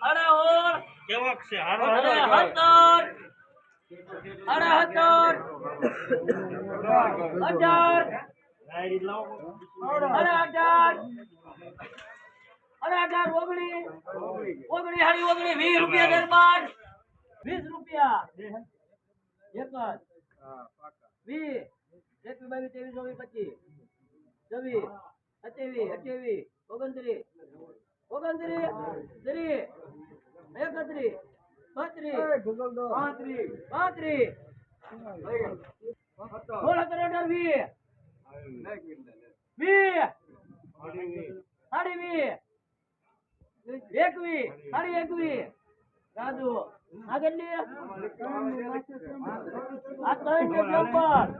અડાઓળ કેવોક છે? હારો અરે હારો હતર અરે હતર અઢાર અરે અઢાર અરે અઢાર ઓગણી. ઓગણી હાડી ઓગણી. વીસ રૂપિયા દરબાર. વીસ રૂપિયા. એક જ. વીસ. એકવીસ બાવીસ ત્રેવીસ ચોવીસ પચીસ. છવ્વીસ સત્યાવીસ અઠ્યાવીસ ઓગણત્રીસ. ઓગણત્રીસ ત્રીસ એકત્રીસ બત્રીસ પાંત્રીસ પાંત્રીસ. સોળ સત્તર વીસ. વીસ. સાડી વીસ. એકવીસ. સાડી એકવીસ. રાજુ આ કેટલી આ ત્રણ ને ચોપન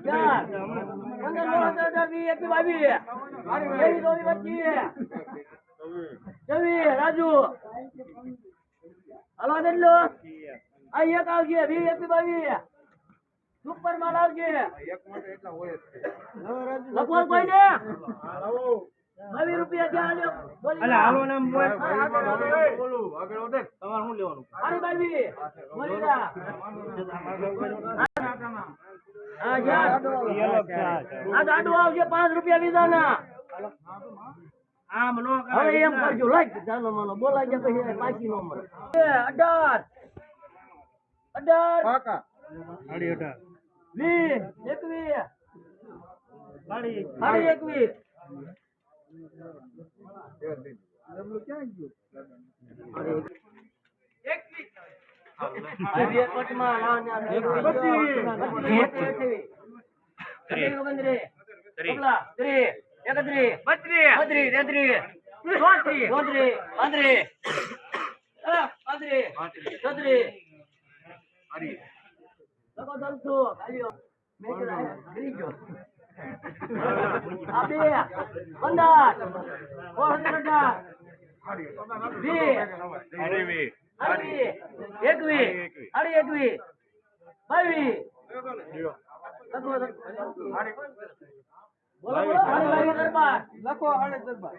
ચાર. પંદર સોળ સત્તર વીસ એકવીસ બાવીસ. ચોવીસ પચીસ છવ્વીસ રાજુ. હાલો કેટલો આ એક આવજે વી એક બાવીસ સુપર માલ આવશે લખવા કોઈ ને? બાવીસ રૂપિયા ક્યાં આલ્યો? અલે હાલો નામ બોલ. બોલું આગળ વધે. તમારે શું લેવાનું? જા. જા. આ છે. આવજે ગાડું પાંચ રૂપિયા વિધાના આમ નો હવે એમ કરજો લાઈક ચાલો માનો બોલાઈ જાય પછી પાછી નો મળે અઢાર અઢાર પાકા સાડી અઢાર વીસ એકવીસ સાડી એકવીસ એકવીસ, એકત્રીસ, બત્રીસ, તેત્રીસ, ચોત્રીસ, ચોત્રીસ, પાંત્રીસ, અ, પાંત્રીસ, છત્રીસ. લખો ત્રણસો, ખાલીઓ. મેં કરી ગયો. આ બે, પંદર, વીસ, સાડી અઢી, એકવીસ, બાવીસ. લખો. બોલો, બોલો, અઢી બાવીસ દરબાર. લખો દરબાર.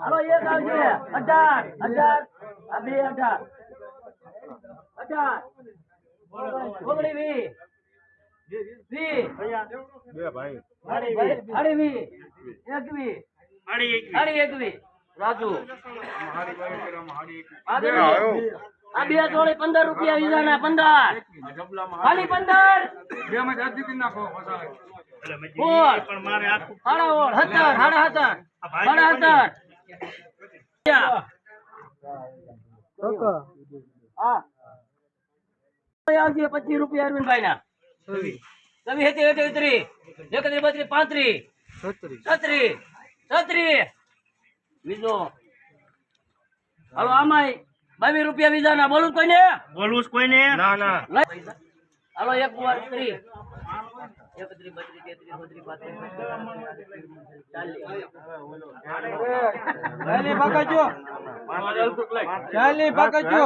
હાલો એક આવશે અઢાર અઢાર આ બે અઢાર. અઢાર. ઓગણી વીસ. વીસ. બે ભાઈ. અઢી વીસ. એકવીસ. અઢી એકવીસ. રાજુ. ભાઈ એક આ બે જોડી પંદર રૂપિયા વિધાના પંદર. ડબલામાં ખાલી પંદર. બે માં જાજી કરી નાખો ફસાવે એટલે મેં બોલ. પણ મારે આખું સાડા ઓળ હતર હાડા હતર. હાડા હતર. હા. આવશે પચીસ રૂપિયા અરવિંદભાઈ ના તમે હેતી હેતી ત્રીસ. એકત્રીસ બત્રીસ પાંત્રીસ. છત્રીસ. છત્રીસ. બીજો. હાલો આમાંય બાવીસ રૂપિયા બીજા ના બોલું કોઈને બોલવું છે કોઈને ના ના. હાલો એક વાર બત્રીસ તેત્રીસ ચોત્રીસ પાંત્રીસ ચાલીસ ચાલી પકડજો ચાલી પકડજો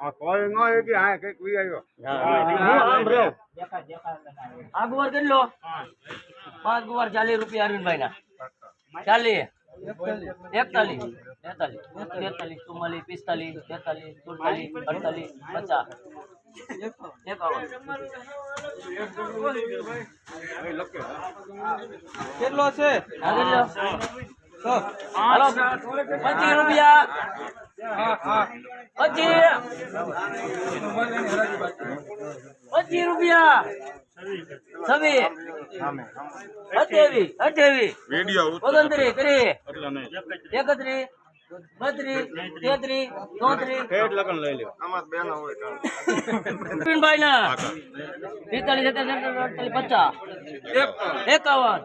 આ કોઈ ન હોય કે આ કંઈક વી ગુવાર કેટલો પાંચ ગુવાર ચાલીસ રૂપિયા અરવિંદભાઈ ના ચાલીસ એકતાલીસ. તેતાલીસ. તેતાલીસ ચુમ્માલીસ પિસ્તાલીસ તેતાલીસ સુડતાલીસ અડતાલીસ પચાસ. કેટલો છે? પચીસ રૂપિયા. પચીસ પચીસ રૂપિયા. છવી અઠ્યાવીસ. અઠ્યાવીસ. ઓગણત્રીસ. ત્રીસ. એકત્રીસ. બત્રીસ. તેત્રીસ. ચોત્રીસ. ભાઈ ના પિસ્તાલીસ સત્તાવીસ અડતાલીસ પચાસ. એકાવન.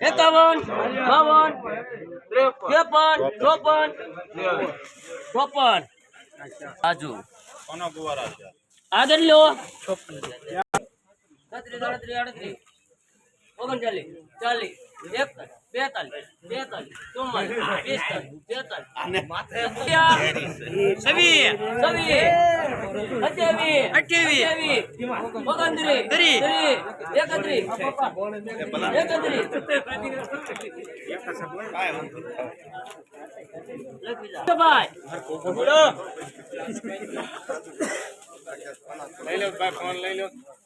એકાવન બાવન ત્રેપન ચોપન ચોપન. આજુ આગળ લો. ઓગણચાલીસ ચાલીસ એકતાલીસ બેતાલીસ તેતાલીસ ચુમ્માલીસ પિસ્તાલીસ બેતાલીસ. છવ્વીસ છવ્વીસ અઠ્યાવીસ અઠ્યાવીસ. ઓગણત્રીસ ત્રીસ. એકત્રીસ એકત્રીસ ભાઈ લઈ લો ભાઈ ફોન લઈ લો.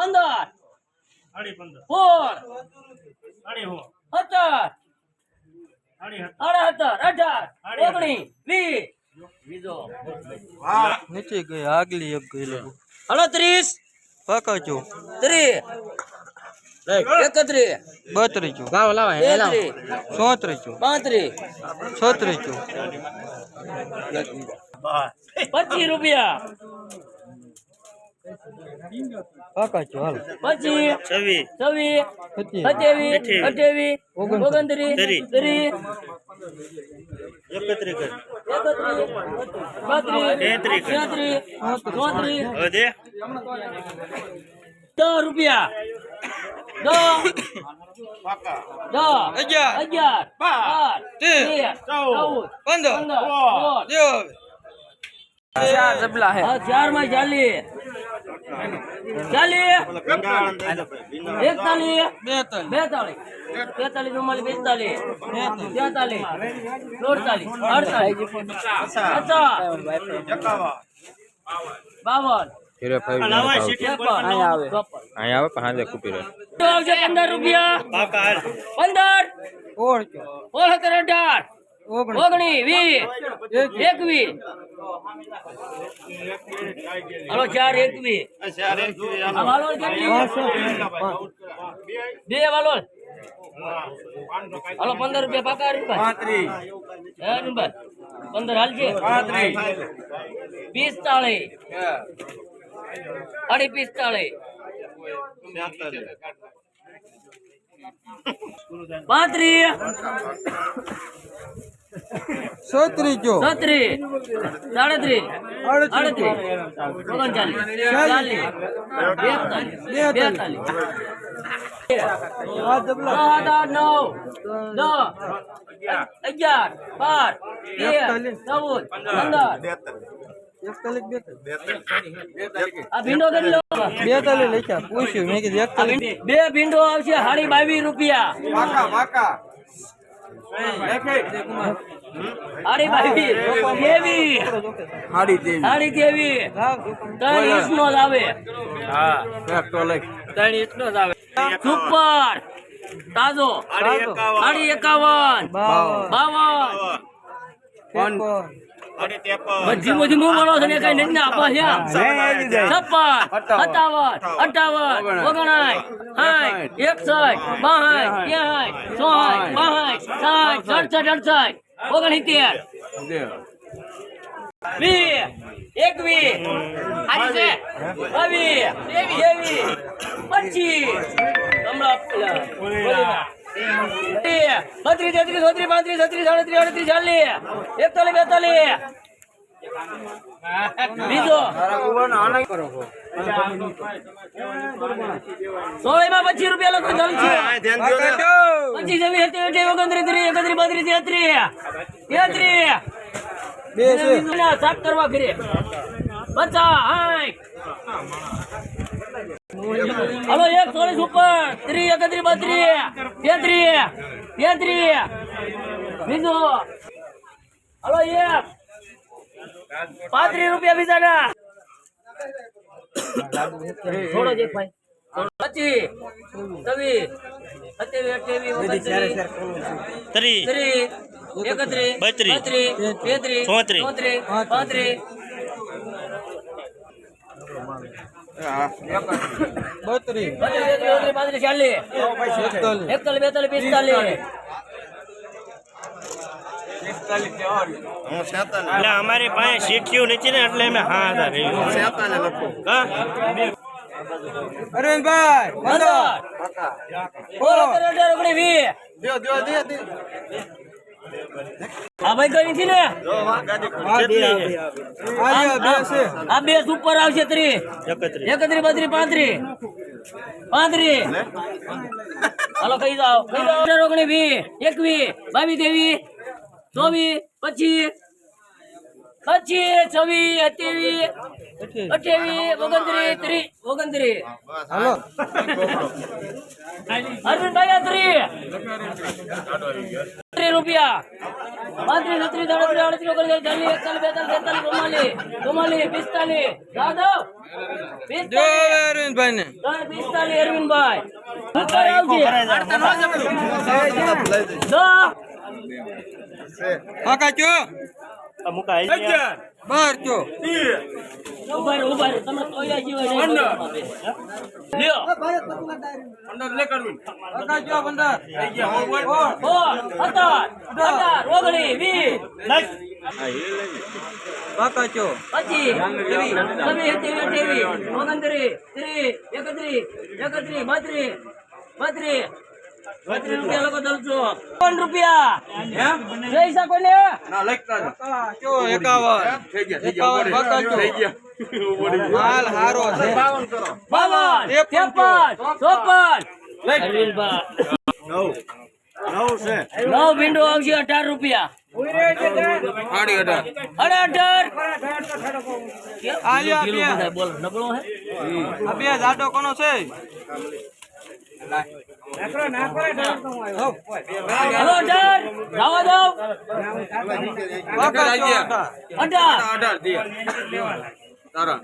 પંદર સાડી પંદર. હો સત્તર સત્તર. અઢાર ઓગણીસ વીસ. નીચે ગઈ આગલી એક ગઈ લોકો અડત્રીસ પકડજો. ત્રીસ એકત્રીસ બત્રીજો. તેત્રીસ ચોત્રીજો. પાંત્રીસ. છત્રીજો. પચીસ રૂપિયા. પકડજો હાલો. પછી છવી છવી અઠ્યાવીસ, અઠ્યાવીસ. ઓગણત્રીસ. ત્રીસ, ત્રીસ. એકત્રીસ બત્રીસ તેત્રીસ. તેત્રીસ ચોત્રીસ દસ રૂપિયા. અગિયાર. અગિયાર. બાર. તેર, ચૌદ. પંદર. હે. ચારમાં ચાલીસ. ચાલીસ. એકતાલીસ બેતાલીસ. બેતાલીસ. ચુમ્માલીસ પિસ્તાલીસ તેતાલીસ સુડતાલીસ અડતાલીસ. પચાસ. બાવન. પંદર રૂપિયા. પંદર. સોળ સત્તર અઢાર ઓગણીસ. ઓગણીસ વીસ એકવીસ. હાલો ચાર એકવીસ આ વાલોળ કેટલી? બે વાલોળ? હલો, પંદર રૂપિયા પાકા રૂપિયા પંદર હાલજે? પિસ્તાળીસ અઢી પિસ્તાળીસ પાંત્રીસ. છત્રીજો છત્રીસ. સાડત્રીસ. સાડત્રી અડત્રી ઓગણચાલીસ. ચાલીસ. બેતાલીસ. નવ દસ. અગિયાર. બાર. તેર. ચૌદ. પંદર. બે ભીંડો આવશે સાડી બાવીસ રૂપિયા. પાકા ભાઈ તેવીસ સાડી તેવીસ ત્રણ ઇંચ નો જ આવે. ત્રણ ઇંચ નો જ આવે. સુપર. તાજો. સાડી એકાવન. બાવન. બધી બધી હું મળો છે ને કઈ નહીં ને આપવા છે છપ્પન સત્તાવન. અઠાવન ઓગણાય સાઠ એકસઠ બાસઠ ત્યાંઠ ચોસઠ બાસઠ સાઠ સડસઠ અડસઠ. ઓગણસિત્તેર વીસ એકવીસ આની છે બાવીસ એવી પચીસ. બત્રીસ તેત્રીસ ચોત્રીસ પાંત્રીસ છત્રીસ સાડત્રીસ અડત્રીસ ચાલીસ એકતાલીસ બેતાલીસ બીજો પચીસ રૂપિયા લખો ચાલુ છે. પચીસ છવ્વીસ સત્યાવીસ અઠ્યાવીસ ઓગણત્રીસ ત્રીસ એકત્રીસ બત્રીસ તેત્રીસ. તેત્રીસ. સાફ કરવા ફીરે. પચાસ સાઠ હલો એક ચોલીસ ઉપર. ત્રીસ એકત્રીસ બત્રીસ. તેત્રીસ. તેત્રીસ. બીજો હલો એક. પાંત્રીસ રૂપિયા બીજાના. થોડો જ ભાઈ. પચીસ છવ્વીસ. સત્યાવીસ અઠ્યાવીસ ઓગણત્રીસ. ત્રીસ. ત્રીસ. એકત્રીસ. બત્રીસ, બત્રીસ. તેત્રીસ. ચોત્રીસ, ચોત્રીસ. પાંત્રીસ. બત્રીસ. બત્રીસ પાંત્રીસ ચાલીસ. એકતાલીસ એકતાલીસ બેતાલીસ પિસ્તાલીસ. એટલે અમારી પાસે શીખ્યું નથી ને એટલે અમે હા હતા રહ્યું અરવિંદભાઈ આ ભાઈ ને? આ બે સુપર આવશે ત્રીસ એકત્રી એકત્રીસ પાંત્રી પાંત્રીસ. હાલો કહી દો કહી દો. ઓગણીસ વીસ એકવીસ બાવીસ ત્રેવીસ. ચોવીસ પચીસ પચીસ છવ્વીસ સત્યાવીસ અઠ્યાવીસ ઓગણત્રીસ ત્રીસ ઓગણત્રીસ. હાલો. અરવિંદભાઈ ત્રીસ. ત્રીસ રૂપિયા. પાંત્રીસ છત્રીસ સાડત્રીસ આડત્રીસ ઓગણત્રીસ ચાલીસ એકતાલીસ બેતાલીસ તેતાલીસ ચુમ્માલીસ પિસ્તાલીસ. યાદવ પિસ્તાલીસ. અરવિંદભાઈ. આવજે. કાકા ચો મુકા બાર ચો ઊભા ઊભા તમે તોયા સિવાય નહીં. લ્યો. કાકા ચો પંદર સોળ, સત્તર, અઢાર, ઓગણીસ, વીસ, કાકા ચો પચીસ, છવ્વીસ, હતી અઠ્યાવીસ, ઓગણત્રીસ, ત્રી એકત્રીસ, એકત્રી બત્રીસ, બત્રીસ, બત્રીસ રૂપિયા. લોકો દલસો ત્રણ રૂપિયા જઈ શકો ને કાકા ચો એકાવન એકાવન કાકા ચો માલ હારો છે. બાવન ત્રેપન ચોપન. નવ. વિન્ડો આવશે અઢાર રૂપિયા. અઢાર. બોલ. નબળો હે? આ બે જાડો કોનો છે? હલો અઢાર જવા દો. અઢાર અઢાર. તારા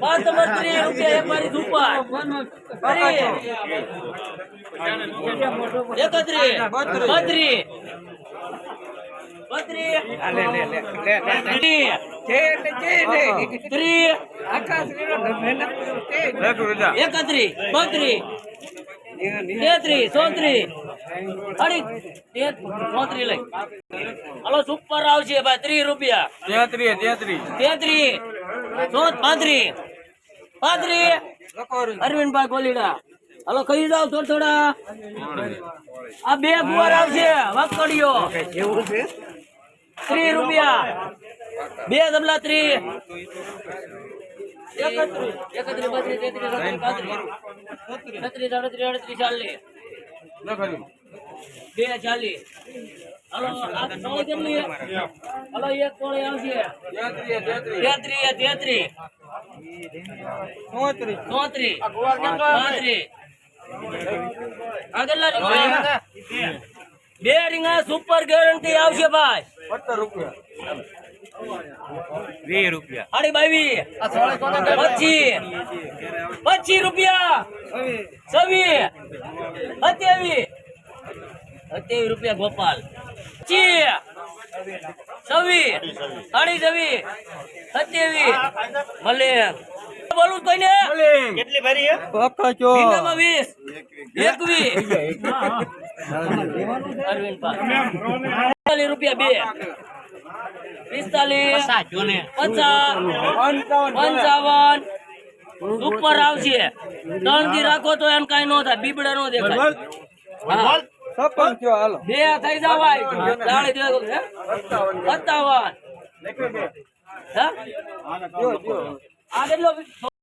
પાંચ નંબર રૂપિયા એક મારી સુપર એકત્રીસ. બત્રીસ. ત્રીસ એકત્રીસ બત્રીસ. તેત્રીસ ચોત્રીસ. લઈ. હલો સુપર આવશે ભાઈ ત્રીસ રૂપિયા. ચોથ પાંત્રીસ. પાંત્રીસ. અરવિંદભાઈ ગોલીડા. હલો કહી દઉં થોડા થોડા. આ બે ગુવાર આવશે વકડીઓ. ત્રીસ રૂપિયા. બે ગમલા ત્રીસ એકત્રીસ બત્રીસ તેત્રીસ ચોત્રીસ પાંત્રીસ. છત્રીસ અડત્રીસ ચાલીસ. બે ચાલીસ. હલો કેટલી હલો એક કોળી આવશે. તેત્રીસ તેત્રીસ ચોત્રીસ. ચોત્રીસ. પાંત્રીસ. રીંગણા બે રીંગણા સુપર ગેરંટી આવશે ભાઈ. સત્તર રૂપિયા. વીસ રૂપિયા. સાડી બાવીસ પચીસ. પચીસ રૂપિયા. છવ્વીસ. સત્યાવીસ. સત્યાવીસ રૂપિયા ગોપાલ. પચીસ. છવ્વીસ. સાડી છવ્વીસ. સત્યાવીસ. ભલે બોલું તો ને કેટલી ભરી હે કાકા ચો ભીંડામાં વીસ. અરવિંદ પા રૂપિયા બે. પિસ્તાલીસ. પચાસ પંચાવન ઉપર આવશે ત્રણથી રાખો તો એમ કઈ નો થાય. બીબડા નો દેખાય. બે થઈ જવાય સત્તાવન હે? જો જો આ કેટલો